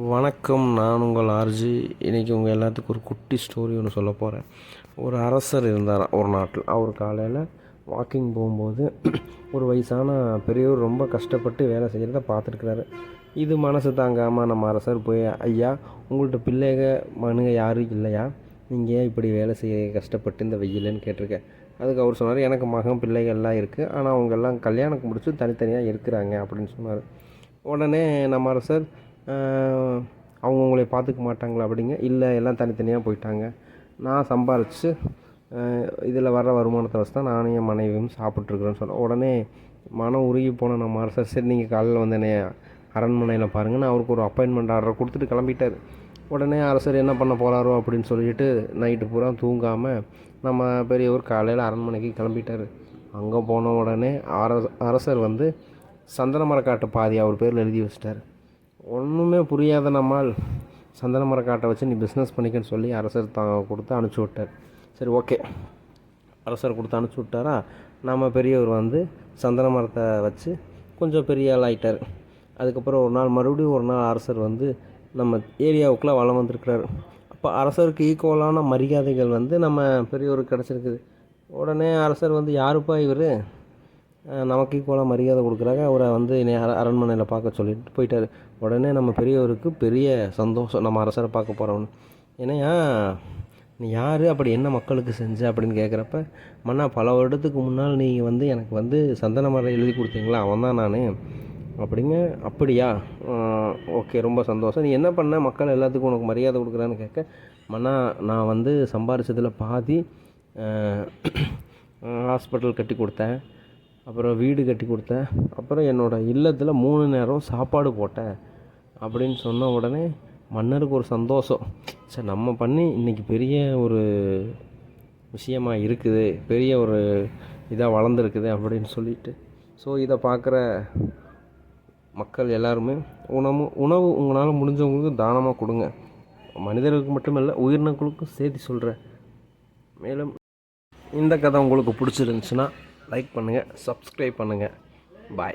வணக்கம் நான் உங்கள் ஆர்ஜி இன்றைக்கி உங்கள் எல்லாத்துக்கும் ஒரு குட்டி ஸ்டோரி ஒன்று சொல்ல போகிறேன் ஒரு அரசர் இருந்தார் ஒரு நாட்டில். அவர் காலையில் வாக்கிங் போகும்போது ஒரு வயசான பெரியவர் ரொம்ப கஷ்டப்பட்டு வேலை செய்கிறத பார்த்துருக்குறாரு. இது மனசு தாங்காமல் நம்ம அரசர் போய் ஐயா உங்கள்கிட்ட பிள்ளைக மனுங்க யாரும் இல்லையா? நீங்கள் ஏன் இப்படி வேலை செய்ய கஷ்டப்பட்டு இந்த வெயிலுன்னு கேட்டிருக்கேன். அதுக்கு அவர் சொன்னார் எனக்கு மகன் பிள்ளைகள்லாம் இருக்குது ஆனால் அவங்கெல்லாம் கல்யாணம் முடிச்சு தனித்தனியாக இருக்கிறாங்க. அப்படின்னு சொன்னார். உடனே நம்ம அரசர் அவங்க உங்களை பார்த்துக்க மாட்டாங்களா அப்படிங்க? இல்லை எல்லாம் தனித்தனியாக போயிட்டாங்க. நான் சம்பாரித்து இதில் வர வருமானத்தை வச்சு தான் நானும் என் மனைவியும் சாப்பிட்ருக்குறேன்னு சொன்னேன். உடனே மனம் உருகி போன நம்ம அரசர் சரி நீங்கள் காலையில் வந்து என்னை அரண்மனையில் பாருங்கன்னு அவருக்கு ஒரு அப்பாயின்மெண்ட் ஆர்டர் கொடுத்துட்டு கிளம்பிட்டார். உடனே அரசர் என்ன பண்ண போகிறாரோ அப்படின்னு சொல்லிட்டு நைட்டு பூரா தூங்காமல் நம்ம பெரியவர் காலையில் அரண்மனைக்கு கிளம்பிட்டார். அங்கே போன உடனே அரசர் வந்து சந்தன மரக்காட்டு பாதி அவர் பேரில் எழுதி வச்சிட்டார். ஒன்றுமே புரியாத நம்மால் சந்தன மரக்காட்டை வச்சு நீ பிஸ்னஸ் பண்ணிக்கன்னு சொல்லி அரசர் தான் கொடுத்து அனுப்பிச்சி விட்டார். சரி ஓகே அரசர் கொடுத்து அனுப்பிச்சி விட்டாரா? நம்ம பெரியவர் வந்து சந்தன மரத்தை வச்சு கொஞ்சம் பெரிய ஆள் ஆகிட்டார் அதுக்கப்புறம் ஒரு நாள் மறுபடியும் ஒரு நாள் அரசர் வந்து நம்ம ஏரியாவுக்குள்ளே வளம் வந்திருக்கிறாரு. அப்போ அரசருக்கு ஈக்குவலான மரியாதைகள் வந்து நம்ம பெரியவருக்கு கிடச்சிருக்குது. உடனே அரசர் வந்து யாருப்பா இவர்? நமக்கு ஈக்குவலாக மரியாதை கொடுக்குறாங்க. அவரை வந்து என்னை அர அரண்மனையில் பார்க்க சொல்லிட்டு போயிட்டார். உடனே நம்ம பெரியவருக்கு பெரிய சந்தோஷம் நம்ம அரசரை பார்க்க போகிறோன்னு ஏன்னா நீ யார்? அப்படி என்ன மக்களுக்கு செஞ்ச? அப்படின்னு கேட்குறப்ப மன்னா பல வருடத்துக்கு முன்னால் நீங்கள் வந்து எனக்கு வந்து சந்தன மரம் எழுதி கொடுத்தீங்களா? அவன் தான் நான். அப்படிங்க அப்படியா? ஓகே ரொம்ப சந்தோஷம். நீ என்ன பண்ண? மக்கள் எல்லாத்துக்கும் உனக்கு மரியாதை கொடுக்குறான்னு கேட்க மன்னா நான் வந்து சம்பாரிச்சதில் பாதி ஹாஸ்பிட்டல் கட்டி கொடுத்தேன். அப்புறம் வீடு கட்டி கொடுத்தேன். அப்புறம் என்னோடய இல்லத்தில் மூணு நேரம் சாப்பாடு போட்டேன். அப்படின்னு சொன்ன உடனே மன்னருக்கு ஒரு சந்தோஷம். சரி நம்ம பண்ணி இன்றைக்கி பெரிய ஒரு விஷயமாக இருக்குது. பெரிய ஒரு இதாக வளர்ந்துருக்குது அப்படின்னு சொல்லிட்டு. ஸோ இதை பார்க்குற மக்கள் எல்லாருமே உணவு உணவு உங்களால் முடிஞ்சவங்களுக்கு தானமாக கொடுங்க. மனிதர்களுக்கு மட்டுமல்ல உயிரினங்களுக்கும் சேர்த்து சொல்கிறேன் மேலும் இந்த கதை உங்களுக்கு பிடிச்சிருந்துச்சுன்னா லைக் பண்ணுங்கள் சப்ஸ்கிரைப் பண்ணுங்கள் பாய்